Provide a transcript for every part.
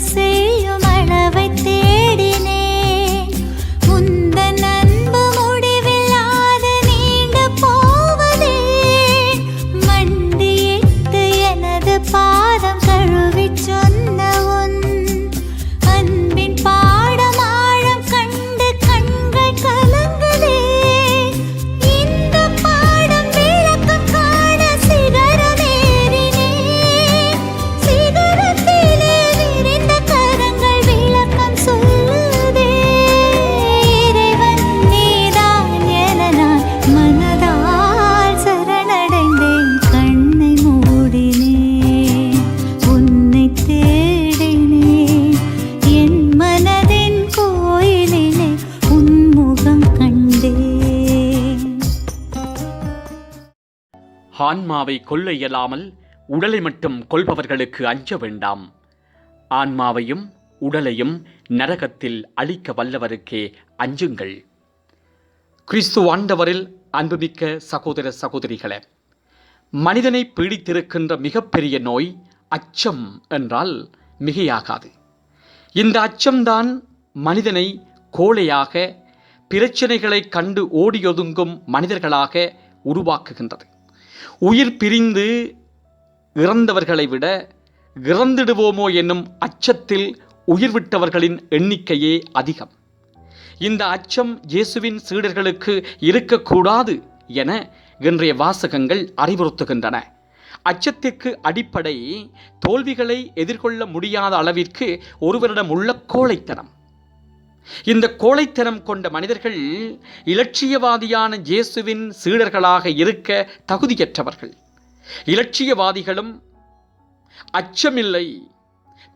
செய்யும் ஆன்மாவை கொல்ல இயலாமல் உடலை மட்டும் கொல்பவர்களுக்கு அஞ்ச வேண்டாம். ஆன்மாவையும் உடலையும் நரகத்தில் அழிக்க வல்லவருக்கே அஞ்சுங்கள். கிறிஸ்து ஆண்டவரில் அன்புமிக்க சகோதர சகோதரிகளே மனிதனை பீடித்திருக்கின்ற மிகப்பெரிய நோய் அச்சம் என்றால் மிகையாகாது. இந்த அச்சம்தான் மனிதனை கோழையாக பிரச்சனைகளைக் கண்டு ஓடியொதுங்கும் மனிதர்களாக உருவாக்குகின்றது. உயிர் பிரிந்து இறந்தவர்களை விட இறந்திடுவோமோ என்னும் அச்சத்தில் உயிர் விட்டவர்களின் எண்ணிக்கையே அதிகம். இந்த அச்சம் இயேசுவின் சீடர்களுக்கு இருக்கக்கூடாது என இன்றைய வாசகங்கள் அறிவுறுத்துகின்றன. அச்சத்திற்கு அடிப்படை தோல்விகளை எதிர்கொள்ள முடியாத அளவிற்கு ஒருவரிடம் உள்ள கோழைத்தனம். இந்த கோழைத்தனம் கொண்ட மனிதர்கள் இலட்சியவாதியான இயேசுவின் சீடர்களாக இருக்க தகுதியற்றவர்கள். இலட்சியவாதிகளும் அச்சமில்லை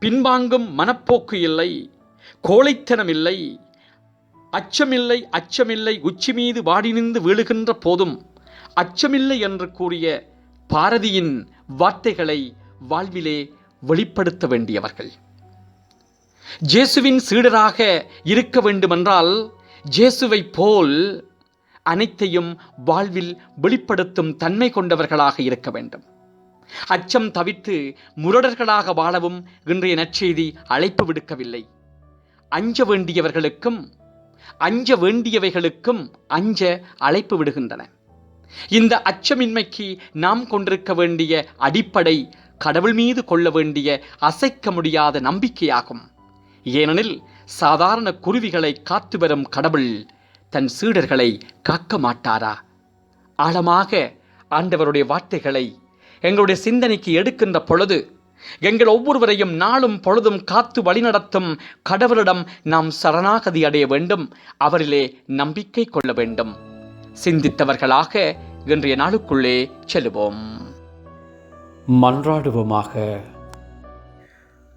பின்வாங்கும் மனப்போக்கு இல்லை கோழைத்தனம் இல்லை அச்சமில்லை அச்சமில்லை உச்சி மீது வாடி நின்று வீழுகின்ற போதும் அச்சமில்லை என்று கூறிய பாரதியின் வார்த்தைகளை வாழ்விலே வெளிப்படுத்த வேண்டியவர்கள். ஜேசுவின் சீடராக இருக்க வேண்டுமென்றால் ஜேசுவை போல் அனைத்தையும் வாழ்வில் வெளிப்படுத்தும் தன்மை கொண்டவர்களாக இருக்க வேண்டும். அச்சம் தவிர்த்து முரடர்களாக வாழவும் இன்றைய நற்செய்தி அழைப்பு விடுக்கவில்லை. அஞ்ச வேண்டியவர்களுக்கும் அஞ்ச வேண்டியவைகளுக்கும் அஞ்ச அழைப்பு விடுகின்றன. இந்த அச்சமின்மைக்கு நாம் கொண்டிருக்க வேண்டிய அடிப்படை கடவுள் மீது கொள்ள வேண்டிய அசைக்க முடியாத நம்பிக்கையாகும். ஏனெனில் சாதாரண குருவிகளை காத்து வரும் கடவுள் தன் சீடர்களை காக்க மாட்டாரா? ஆழமாக ஆண்டவருடைய வார்த்தைகளை எங்களுடைய சிந்தனைக்கு எடுக்கின்ற பொழுது எங்கள் ஒவ்வொருவரையும் நாளும் பொழுதும் காத்து வழிநடத்தும் கடவுளிடம் நாம் சரணாகதி அடைய வேண்டும் அவரிலே நம்பிக்கை கொள்ள வேண்டும். சிந்தித்தவர்களாக இன்றைய நாளுக்குள்ளே செல்லுவோம். மன்றாடுவோமாக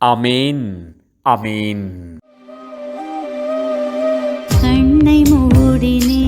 ஆமேன் ஆமேன் கண்ணை மூடினே